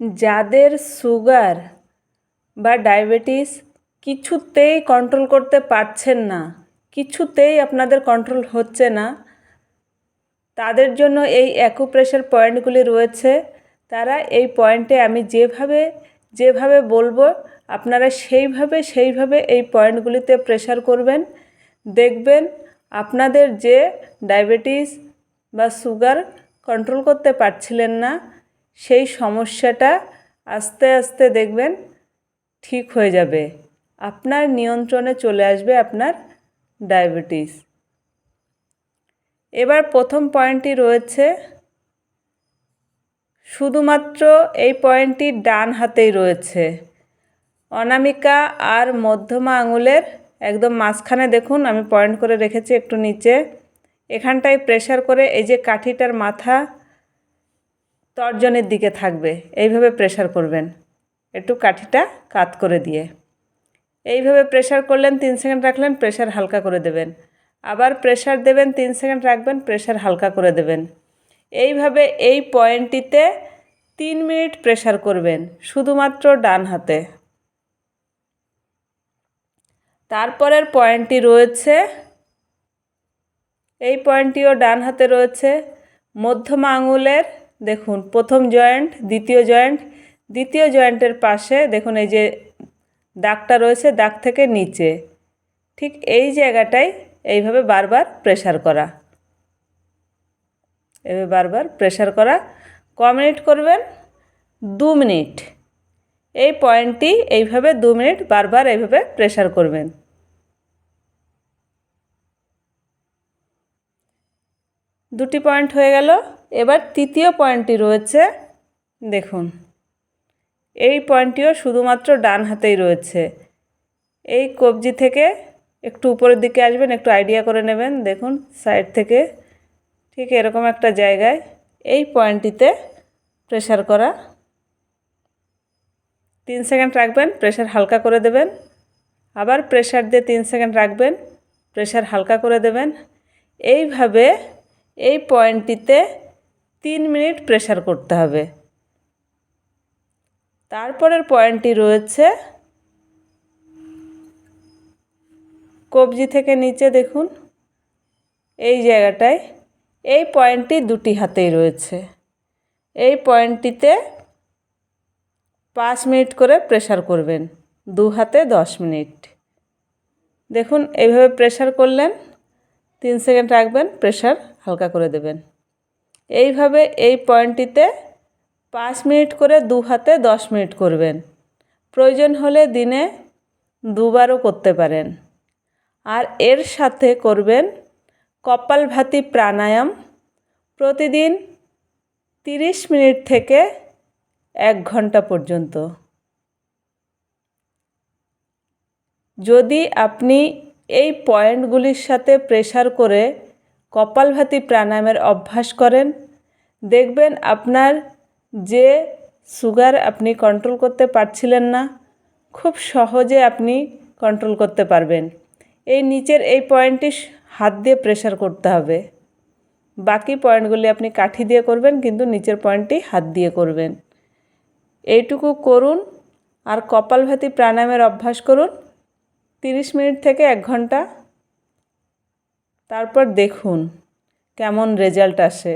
যাদের সুগার বা ডায়াবেটিস কিছুতেই কন্ট্রোল করতে পারছেন না, কিছুতেই আপনাদের কন্ট্রোল হচ্ছে না, তাদের জন্য এই অ্যাকুপ্রেশার পয়েন্টগুলি রয়েছে। তারা এই পয়েন্টে আমি যেভাবে যেভাবে বলব, আপনারা সেইভাবে সেইভাবে এই পয়েন্টগুলিতে প্রেশার করবেন। দেখবেন আপনাদের যে ডায়াবেটিস বা সুগার কন্ট্রোল করতে পারছিলেন না সেই সমস্যাটা আস্তে আস্তে দেখবেন ঠিক হয়ে যাবে। আপনার নিয়ন্ত্রণে চলে আসবে আপনার ডায়াবেটিস। এবার প্রথম পয়েন্টটি রয়েছে, শুধুমাত্র এই পয়েন্টটি ডান হাতেই রয়েছে। অনামিকা আর মধ্যমা আঙুলের একদম মাঝখানে দেখুন, আমি পয়েন্ট করে রেখেছি একটু নিচে। এখানটায় প্রেশার করে এই যে কাঠিটার মাথা তর্জনের দিকে থাকবে। এইভাবে প্রেশার করবেন। একটু কাঠিটা কাত করে দিয়ে। এইভাবে প্রেশার করলেন, তিন সেকেন্ড রাখলেন প্রেশার হালকা করে দেবেন। আবার প্রেশার দেবেন, তিন সেকেন্ড রাখবেন প্রেশার হালকা করে দেবেন। এইভাবে এই পয়েন্টটিতে তিন মিনিট প্রেশার করবেন, শুধুমাত্র ডান হাতে। তারপরের পয়েন্টটি রয়েছে, এই পয়েন্টটিও ডান হাতে রয়েছে। মধ্যমা আঙুলের দেখুন, প্রথম জয়েন্ট দ্বিতীয় জয়েন্ট দ্বিতীয় জয়েন্টের পাশে দেখুন এই যে দাগটা রয়েছে দাগ থেকে নিচে। ঠিক এই জায়গাটায় এইভাবে বারবার প্রেশার করা। এভাবে বারবার প্রেশার করা। ক মিনিট করবেন? দু মিনিট। এই পয়েন্টটি এইভাবে দু মিনিট বারবার এইভাবে প্রেশার করবেন। দুটি পয়েন্ট হয়ে গেল। এবার তৃতীয় পয়েন্টটি রয়েছে, দেখুন। এই পয়েন্টটিও শুধুমাত্র ডান হাতেই রয়েছে। এই কবজি থেকে একটু উপরের দিকে আসবেন, একটু আইডিয়া করে নেবেন। দেখুন, সাইড থেকে ঠিক এরকম একটা জায়গায় এই পয়েন্টটিতে প্রেশার করা। তিন সেকেন্ড রাখবেন প্রেশার হালকা করে দেবেন। আবার প্রেশার দিয়ে তিন সেকেন্ড রাখবেন প্রেশার হালকা করে দেবেন। এইভাবে এই পয়েন্টটিতে তিন মিনিট প্রেশার করতে হবে। তারপরের পয়েন্টটি রয়েছে কবজি থেকে নিচে দেখুন। এই জায়গাটায় এই পয়েন্টটি দুটি হাতেই রয়েছে। এই পয়েন্টটিতে পাঁচ মিনিট করে প্রেশার করবেন, দু হাতে দশ মিনিট। দেখুন, এইভাবে প্রেশার করলেন, তিন সেকেন্ড রাখবেন প্রেশার হালকা করে দেবেন। এইভাবে এই পয়েন্টটিতে পাঁচ মিনিট করে দু হাতে দশ মিনিট করবেন। প্রয়োজন হলে দিনে দুবারও করতে পারেন। আর এর সাথে করবেন কপালভাতি প্রাণায়াম। প্রতিদিন তিরিশ মিনিট থেকে এক ঘণ্টা পর্যন্ত। যদি আপনি এই পয়েন্টগুলির সাথে প্রেশার করে কপালভাতি প্রাণায়ামের অভ্যাস করেন। দেখবেন আপনার যে সুগার আপনি কন্ট্রোল করতে পারছিলেন না, খুব সহজে আপনি কন্ট্রোল করতে পারবেন। এই নিচের এই পয়েন্টটি হাত দিয়ে প্রেশার করতে হবে। বাকি পয়েন্টগুলি আপনি কাঠি দিয়ে করবেন, কিন্তু নিচের পয়েন্টটি হাত দিয়ে করবেন। এইটুকু করুন আর কপালভাতি প্রাণায়ামের অভ্যাস করুন। তিরিশ মিনিট থেকে এক ঘণ্টা তারপর দেখুন কেমন রেজাল্ট আসে।